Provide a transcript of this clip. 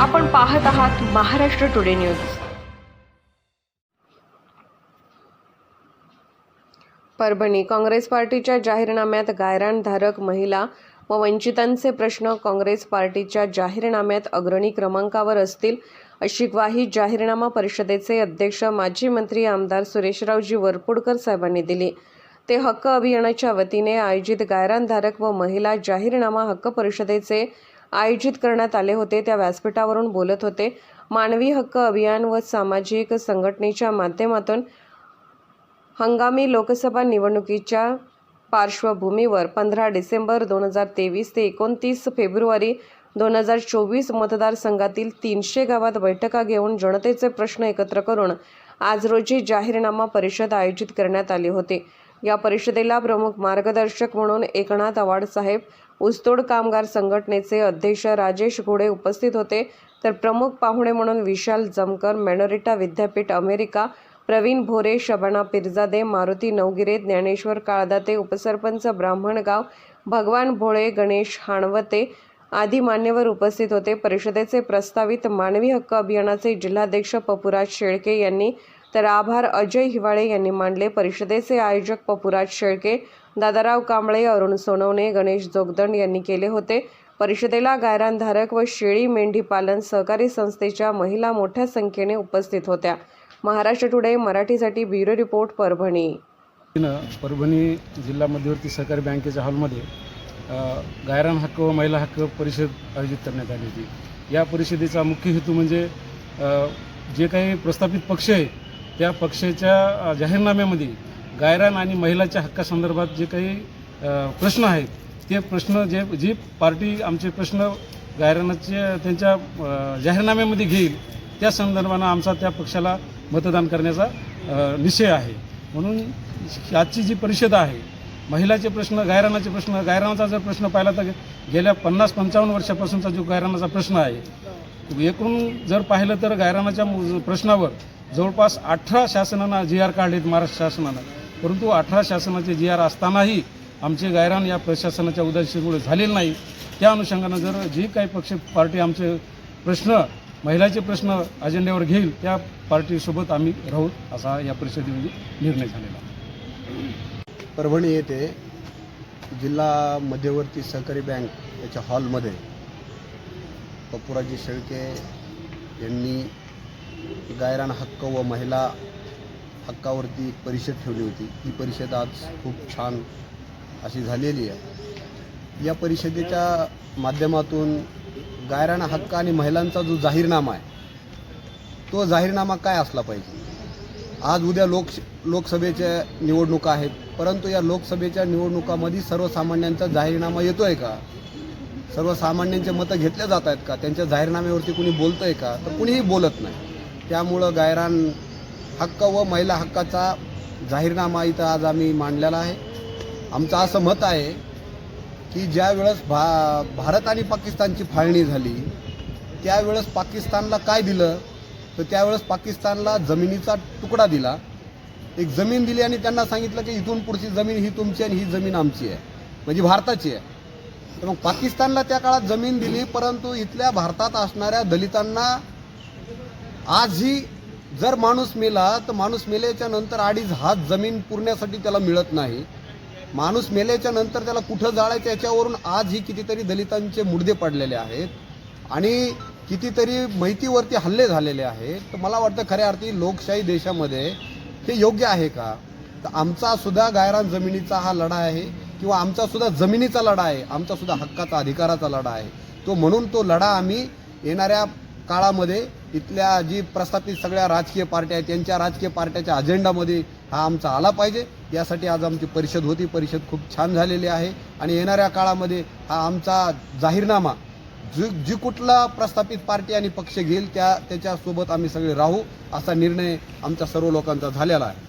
आपण पाहत आहात Maharashtra today news. Parbhani Congress party जाहीरनाम्यात गायरानधारक महिला व वंचितांचे प्रश्न काँग्रेस पार्टीच्या जाहीरनाम्यात अग्रणी क्रमांकावर असतील अशी ग्वाही जाहीरनामा परिषदेचे अध्यक्ष माजी मंत्री आमदार सुरेशरावजी वरपुडकर साहेबांनी दिली. ते हक्क अभियानाच्या वतीने आयोजित गायरानधारक व महिला जाहीरनामा हक्क परिषदेचे आयोजित करण्यात आले होते. त्या व्यासपीठावरून बोलत होते. मानवी हक्क अभियान व सामाजिक संघटनेच्या माध्यमातून हंगामी लोकसभा निवडणुकीच्या पार्श्वभूमीवर पंधरा डिसेंबर दोन हजार तेवीस ते एकोणतीस फेब्रुवारी दोन हजार चोवीस मतदारसंघातील तीनशे गावात बैठका घेऊन जनतेचे प्रश्न एकत्र करून आज रोजी जाहीरनामा परिषद आयोजित करण्यात आली होती. या परिषदेला प्रमुख मार्गदर्शक म्हणून एकनाथ आवाडसाहेब ऊसतोड कामगार संघटनेचे अध्यक्ष राजेश घोडे उपस्थित होते. तर प्रमुख पाहुणे म्हणून विशाल जमकर मेनोरिटा विद्यापीठ अमेरिका प्रवीण भोरे शबाना पिरजादे मारुती नवगिरे ज्ञानेश्वर काळदाते उपसरपंच ब्राह्मणगाव भगवान भोळे गणेश हाणवते आदी मान्यवर उपस्थित होते. परिषदेचे प्रस्तावित मानवी हक्क अभियानाचे जिल्हाध्यक्ष पपुराज शेळके यांनी तर आभार अजय हिवाळे यांनी मांडले. परिषदेचे आयोजक पपुराज शेळके दादाराव कांबळे अरुण सोनवणे गणेश जोगदंड यांनी केले होते. परिषदेला गायरानधारक व शेळी मेंढी पालन सहकारी संस्थेच्या महिला मोठ्या संख्येने उपस्थित होत्या. महाराष्ट्र टुडे मराठीसाठी ब्युरो रिपोर्ट परभणी. परभणी जिल्हा मध्यवर्ती सहकारी बँकेच्या हॉलमध्ये गायरान हक्क व महिला हक्क परिषद आयोजित करण्यात आली होती. या परिषदेचा मुख्य हेतू म्हणजे जे काही प्रस्थापित पक्ष आहे त्या पक्षाच्या जाहीरनाम्यामध्ये गायरान आणि महिलाच्या हक्कासंदर्भात जे काही प्रश्न आहेत ते प्रश्न जे जी पार्टी आमचे प्रश्न गायरानाचे त्यांच्या जाहीरनाम्यामध्ये घेईल त्या संदर्भानं आमचा त्या पक्षाला मतदान करण्याचा निश्चय आहे. म्हणून आजची जी परिषद आहे महिलाचे प्रश्न गायरानाचे प्रश्न गायरानाचा जर प्रश्न पाहिला तर गेल्या पन्नास पंचावन्न वर्षापासूनचा जो गायरानाचा प्रश्न आहे एकूण जर पाहिलं तर गायरानाच्या प्रश्नावर जवळपास अठरा शासनानं जी आर काढलेत महाराष्ट्र शासनानं. परंतु अठरा शासनाचे जी आर असतानाही आमचे गायरान या प्रशासनाच्या उदासीमुळे झालेले नाही. त्या अनुषंगानं जर जी काही पक्ष पार्टी आमचे प्रश्न महिलाचे प्रश्न अजेंड्यावर घेईल त्या पार्टीसोबत आम्ही राहू असा या परिषदेमध्ये निर्णय झालेला परभणी येथे जिल्हा मध्यवर्ती सहकारी बँक याच्या हॉलमध्ये पप्पुराजी शेळके यांनी गायरान हक्क व महिला हक्कावरती एक परिषद ठेवली होती. ही परिषद आज खूप छान अशी झालेली आहे. या परिषदेच्या माध्यमातून गायरान हक्क आणि महिलांचा जो जाहीरनामा आहे तो जाहीरनामा काय असला पाहिजे? आज उद्या लोक लोकसभेच्या निवडणुका आहेत परंतु या लोकसभेच्या निवडणुकामध्ये सर्वसामान्यांचा जाहीरनामा येतो आहे का? सर्वसामान्यांचे मतं घेतल्या जात आहेत का? त्यांच्या जाहीरनाम्यावरती कुणी बोलतं आहे का? तर कुणीही बोलत नाही. त्यामुळं गायरान हक्क व महिला हक्काचा जाहीरनामा इथं आज आम्ही मांडलेला आहे. आमचं असं मत आहे की ज्या वेळेस भा भारत आणि पाकिस्तानची फाळणी झाली त्यावेळेस पाकिस्तानला काय दिलं? तर त्यावेळेस पाकिस्तानला जमिनीचा तुकडा दिला. एक जमीन दिली आणि त्यांना सांगितलं की इथून पुढची जमीन ही तुमची आणि ही जमीन आमची आहे. म्हणजे भारताची आहे. तर मग पाकिस्तानला त्या काळात जमीन दिली परंतु इथल्या भारतात असणाऱ्या दलितांना आजही जर माणूस मेला तर माणूस मेल्याच्या नंतर अडीच हात जमीन पुरण्यासाठी त्याला मिळत नाही. माणूस मेल्याच्या नंतर त्याला कुठं जाळायचं याच्यावरून आजही कितीतरी दलितांचे मुडदे पडलेले आहेत. आणि कितीतरी माहितीवरती हल्ले झालेले आहेत. तर मला वाटतं खऱ्या अर्थी लोकशाही देशामध्ये हे योग्य आहे का? तर आमचा सुद्धा गायरान जमिनीचा हा लढा आहे किंवा आमचा सुद्धा जमिनीचा लढा आहे आमचा सुद्धा हक्काचा अधिकाराचा लढा आहे. तो म्हणून तो लढा आम्ही येणाऱ्या काळामध्ये इथल्या जी प्रस्थापित सगळ्या राजकीय पार्ट्या आहेत त्यांच्या राजकीय पार्ट्याच्या अजेंडामध्ये हा आमचा आला पाहिजे. यासाठी आज आमची परिषद होती. परिषद खूप छान झालेली आहे. आणि येणाऱ्या काळामध्ये हा आमचा जाहीरनामा जी जी कुठला प्रस्थापित पार्टी आणि पक्ष घेईल त्या त्याच्यासोबत आम्ही सगळे राहू असा निर्णय आमच्या सर्व लोकांचा झालेला आहे.